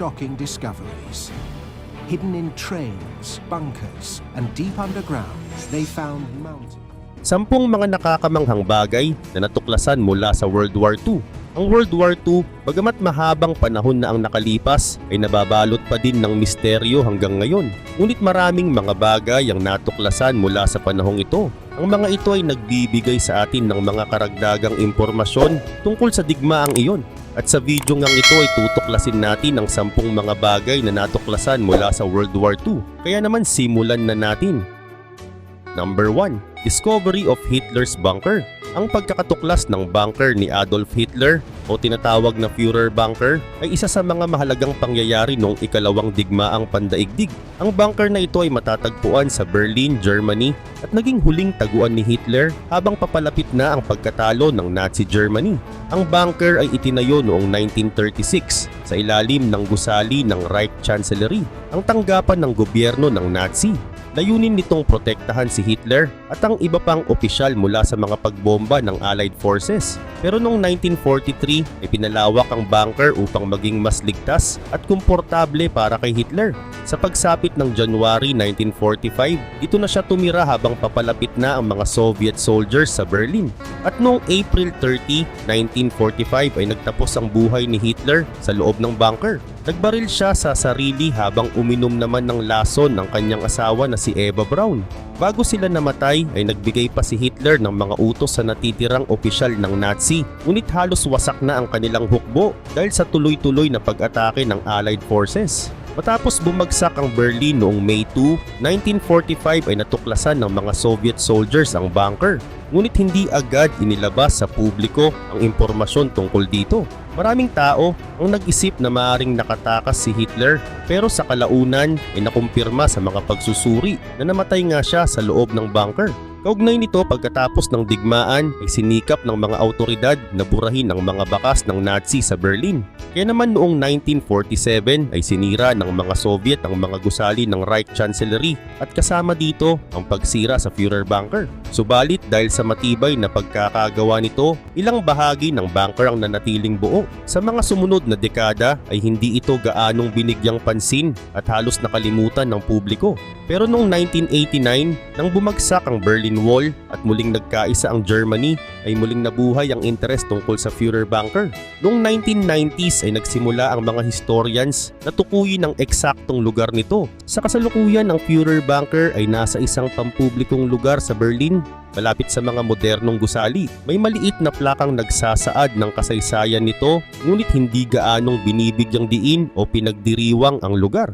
shocking discoveries. Hidden in trains, bunkers, and deep underground, they found mountains. Sampung mga nakakamanghang bagay na natuklasan mula sa World War II. Ang World War II, bagamat mahabang panahon na ang nakalipas, ay nababalot pa din ng misteryo hanggang ngayon. Ngunit maraming mga bagay ang natuklasan mula sa panahong ito. Ang mga ito ay nagbibigay sa atin ng mga karagdagang impormasyon tungkol sa digmaang iyon. At sa video ngang ito ay tutuklasin natin ang sampung mga bagay na natuklasan mula sa World War II. Kaya naman simulan na natin. Number 1. Discovery of Hitler's Bunker Ang pagkakatuklas ng bunker ni Adolf Hitler o tinatawag na Führer Bunker ay isa sa mga mahalagang pangyayari noong ikalawang digmaang pandaigdig. Ang bunker na ito ay matatagpuan sa Berlin, Germany at naging huling taguan ni Hitler habang papalapit na ang pagkatalo ng Nazi Germany. Ang bunker ay itinayo noong 1936 sa ilalim ng gusali ng Reich Chancellery, ang tanggapan ng gobyerno ng Nazi. Layunin nitong protektahan si Hitler at ang iba pang opisyal mula sa mga pagbomba ng Allied Forces. Pero noong 1943 ay pinalawak ang bunker upang maging mas ligtas at komportable para kay Hitler. Sa pagsapit ng January 1945, dito na siya tumira habang papalapit na ang mga Soviet soldiers sa Berlin. At noong April 30, 1945 ay nagtapos ang buhay ni Hitler sa loob ng bunker. Nagbaril siya sa sarili habang uminom naman ng lason ng kanyang asawa na si Eva Braun. Bago sila namatay ay nagbigay pa si Hitler ng mga utos sa natitirang opisyal ng Nazi ngunit halos wasak na ang kanilang hukbo dahil sa tuloy-tuloy na pag-atake ng Allied Forces. Matapos bumagsak ang Berlin noong May 2, 1945 ay natuklasan ng mga Soviet soldiers ang bunker. Ngunit hindi agad inilabas sa publiko ang impormasyon tungkol dito. Maraming tao ang nag-isip na maaring nakatakas si Hitler pero sa kalaunan ay nakumpirma sa mga pagsusuri na namatay nga siya sa loob ng bunker. Kaugnay nito pagkatapos ng digmaan ay sinikap ng mga autoridad na burahin ang mga bakas ng Nazi sa Berlin. Kaya naman noong 1947 ay sinira ng mga Soviet ang mga gusali ng Reich Chancellery at kasama dito ang pagsira sa Führer Bunker. Subalit dahil sa matibay na pagkakagawa nito, ilang bahagi ng bunker ang nanatiling buo. Sa mga sumunod na dekada ay hindi ito gaanong binigyang pansin at halos nakalimutan ng publiko. Pero noong 1989, nang bumagsak ang Berlin Wall at muling nagkaisa ang Germany, ay muling nabuhay ang interes tungkol sa Führer Bunker. Noong 1990s ay nagsimula ang mga historians na tukuyin ang eksaktong lugar nito. Sa kasalukuyan, ang Führer Bunker ay nasa isang pampublikong lugar sa Berlin malapit sa mga modernong gusali. May maliit na plakang nagsasaad ng kasaysayan nito ngunit hindi gaanong binibigyang diin o pinagdiriwang ang lugar.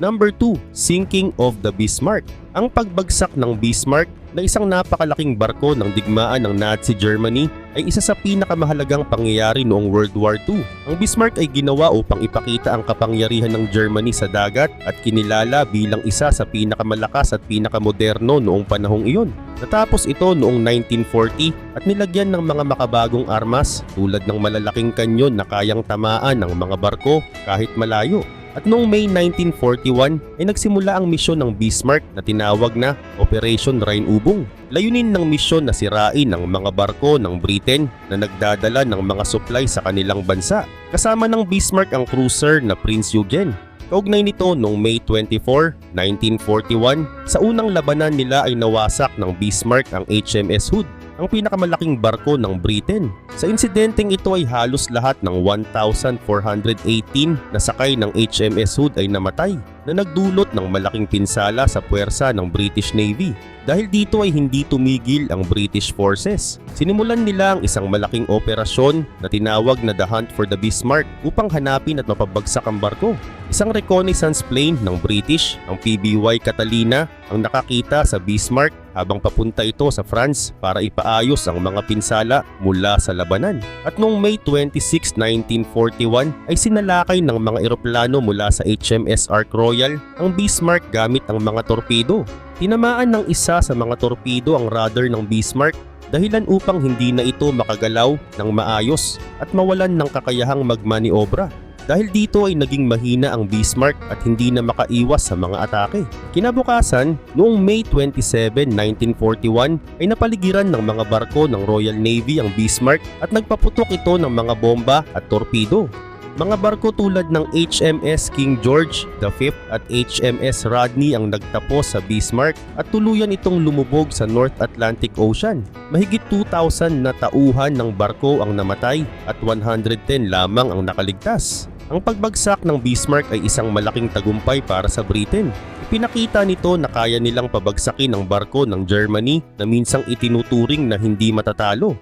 Number 2, Sinking of the Bismarck. Ang pagbagsak ng Bismarck na isang napakalaking barko ng digmaan ng Nazi Germany ay isa sa pinakamahalagang pangyayari noong World War II. Ang Bismarck ay ginawa upang ipakita ang kapangyarihan ng Germany sa dagat at kinilala bilang isa sa pinakamalakas at pinakamoderno noong panahong iyon. Natapos ito noong 1940 at nilagyan ng mga makabagong armas tulad ng malalaking kanyon na kayang tamaan ng mga barko kahit malayo. At noong May 1941 ay nagsimula ang misyon ng Bismarck na tinawag na Operation Rhine Ubong. Layunin ng misyon na sirain ang mga barko ng Britain na nagdadala ng mga supply sa kanilang bansa. Kasama ng Bismarck ang cruiser na Prince Eugen. Kaugnay nito noong May 24, 1941, sa unang labanan nila ay nawasak ng Bismarck ang HMS Hood ang pinakamalaking barko ng Britain. Sa insidenteng ito ay halos lahat ng 1,418 na sakay ng HMS Hood ay namatay na nagdulot ng malaking pinsala sa puwersa ng British Navy. Dahil dito ay hindi tumigil ang British forces. Sinimulan nila ang isang malaking operasyon na tinawag na The Hunt for the Bismarck upang hanapin at mapabagsak ang barko. Isang reconnaissance plane ng British, ang PBY Catalina, ang nakakita sa Bismarck habang papunta ito sa France para ipaayos ang mga pinsala mula sa labanan. At noong May 26, 1941 ay sinalakay ng mga eroplano mula sa HMS Ark Royal ang Bismarck gamit ang mga torpedo. Tinamaan ng isa sa mga torpedo ang rudder ng Bismarck dahilan upang hindi na ito makagalaw ng maayos at mawalan ng kakayahang magmaniobra. Dahil dito ay naging mahina ang Bismarck at hindi na makaiwas sa mga atake. Kinabukasan, noong May 27, 1941 ay napaligiran ng mga barko ng Royal Navy ang Bismarck at nagpaputok ito ng mga bomba at torpedo. Mga barko tulad ng HMS King George V at HMS Rodney ang nagtapos sa Bismarck at tuluyan itong lumubog sa North Atlantic Ocean. Mahigit 2,000 na tauhan ng barko ang namatay at 110 lamang ang nakaligtas. Ang pagbagsak ng Bismarck ay isang malaking tagumpay para sa Britain. Ipinakita nito na kaya nilang pabagsakin ang barko ng Germany na minsang itinuturing na hindi matatalo.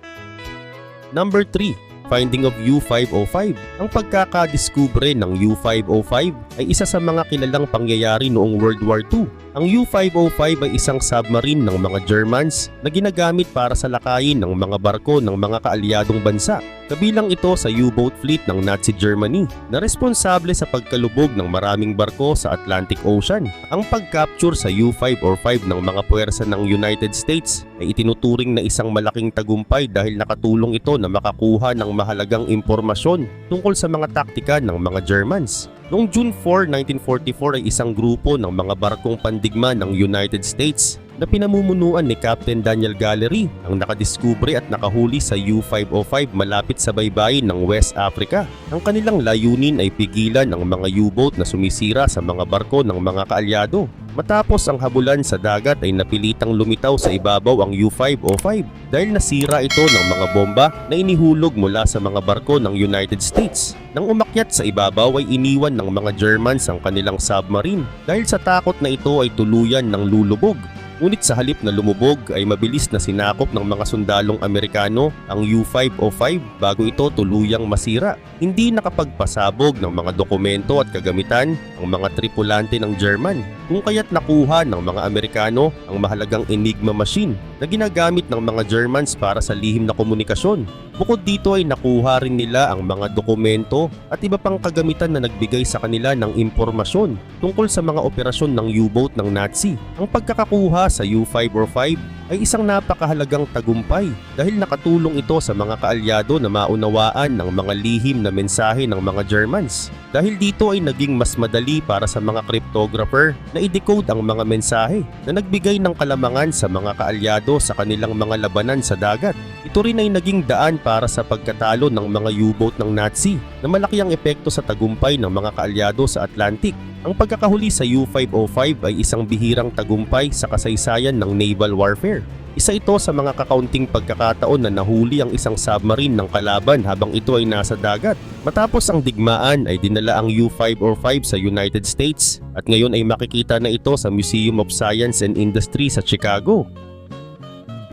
Number 3. Finding of U-505 Ang pagkakadiskubre ng U-505 ay isa sa mga kilalang pangyayari noong World War II. Ang U-505 ay isang submarine ng mga Germans na ginagamit para sa lakayin ng mga barko ng mga kaalyadong bansa. Kabilang ito sa U-boat fleet ng Nazi Germany na responsable sa pagkalubog ng maraming barko sa Atlantic Ocean. Ang pag-capture sa U-505 ng mga puwersa ng United States ay itinuturing na isang malaking tagumpay dahil nakatulong ito na makakuha ng mahalagang impormasyon tungkol sa mga taktika ng mga Germans. Noong June 4, 1944 ay isang grupo ng mga barkong pandigma ng United States na pinamumunuan ni Captain Daniel Gallery ang nakadiskubre at nakahuli sa U-505 malapit sa baybayin ng West Africa. Ang kanilang layunin ay pigilan ang mga U-boat na sumisira sa mga barko ng mga kaalyado. Matapos ang habulan sa dagat ay napilitang lumitaw sa ibabaw ang U-505 dahil nasira ito ng mga bomba na inihulog mula sa mga barko ng United States. Nang umakyat sa ibabaw ay iniwan ng mga Germans ang kanilang submarine dahil sa takot na ito ay tuluyan ng lulubog. Ngunit sa halip na lumubog ay mabilis na sinakop ng mga sundalong Amerikano ang U-505 bago ito tuluyang masira. Hindi nakapagpasabog ng mga dokumento at kagamitan ang mga tripulante ng German kung kaya't nakuha ng mga Amerikano ang mahalagang Enigma machine na ginagamit ng mga Germans para sa lihim na komunikasyon. Bukod dito ay nakuha rin nila ang mga dokumento at iba pang kagamitan na nagbigay sa kanila ng impormasyon tungkol sa mga operasyon ng U-boat ng Nazi. Ang pagkakakuha sa U-505 ay isang napakahalagang tagumpay dahil nakatulong ito sa mga kaalyado na maunawaan ng mga lihim na mensahe ng mga Germans. Dahil dito ay naging mas madali para sa mga cryptographer na i-decode ang mga mensahe na nagbigay ng kalamangan sa mga kaalyado sa kanilang mga labanan sa dagat. Ito rin ay naging daan para sa pagkatalo ng mga U-boat ng Nazi na malaki ang epekto sa tagumpay ng mga kaalyado sa Atlantic. Ang pagkakahuli sa U-505 ay isang bihirang tagumpay sa kasaysayan ng naval warfare. Isa ito sa mga kakaunting pagkakataon na nahuli ang isang submarine ng kalaban habang ito ay nasa dagat. Matapos ang digmaan ay dinala ang U-505 sa United States at ngayon ay makikita na ito sa Museum of Science and Industry sa Chicago.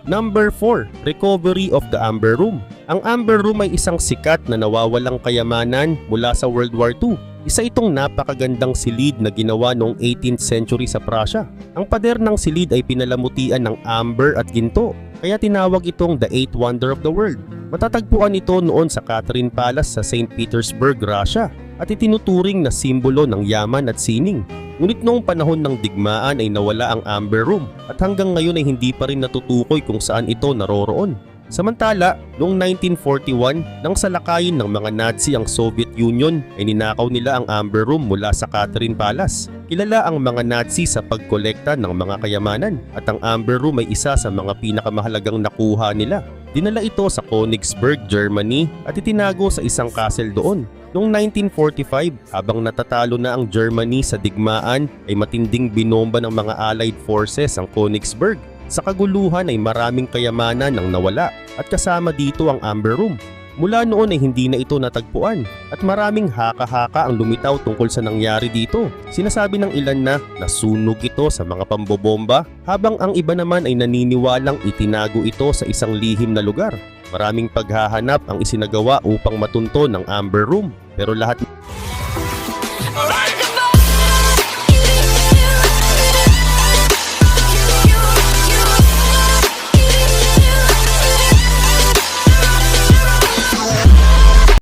Number 4. Recovery of the Amber Room Ang Amber Room ay isang sikat na nawawalang kayamanan mula sa World War II. Isa itong napakagandang silid na ginawa noong 18th century sa Prussia. Ang pader ng silid ay pinalamutian ng amber at ginto, kaya tinawag itong the Eighth Wonder of the World. Matatagpuan ito noon sa Catherine Palace sa St. Petersburg, Russia at itinuturing na simbolo ng yaman at sining. Ngunit noong panahon ng digmaan ay nawala ang Amber Room at hanggang ngayon ay hindi pa rin natutukoy kung saan ito naroroon. Samantala, noong 1941, nang salakayin ng mga Nazi ang Soviet Union ay ninakaw nila ang Amber Room mula sa Catherine Palace. Kilala ang mga Nazi sa pagkolekta ng mga kayamanan at ang Amber Room ay isa sa mga pinakamahalagang nakuha nila. Dinala ito sa Königsberg, Germany at itinago sa isang castle doon. Noong 1945, habang natatalo na ang Germany sa digmaan ay matinding binomba ng mga Allied forces ang Königsberg. Sa kaguluhan ay maraming kayamanan ang nawala at kasama dito ang Amber Room. Mula noon ay hindi na ito natagpuan at maraming haka-haka ang lumitaw tungkol sa nangyari dito. Sinasabi ng ilan na nasunog ito sa mga pambobomba habang ang iba naman ay naniniwalang itinago ito sa isang lihim na lugar. Maraming paghahanap ang isinagawa upang matunto ng Amber Room pero lahat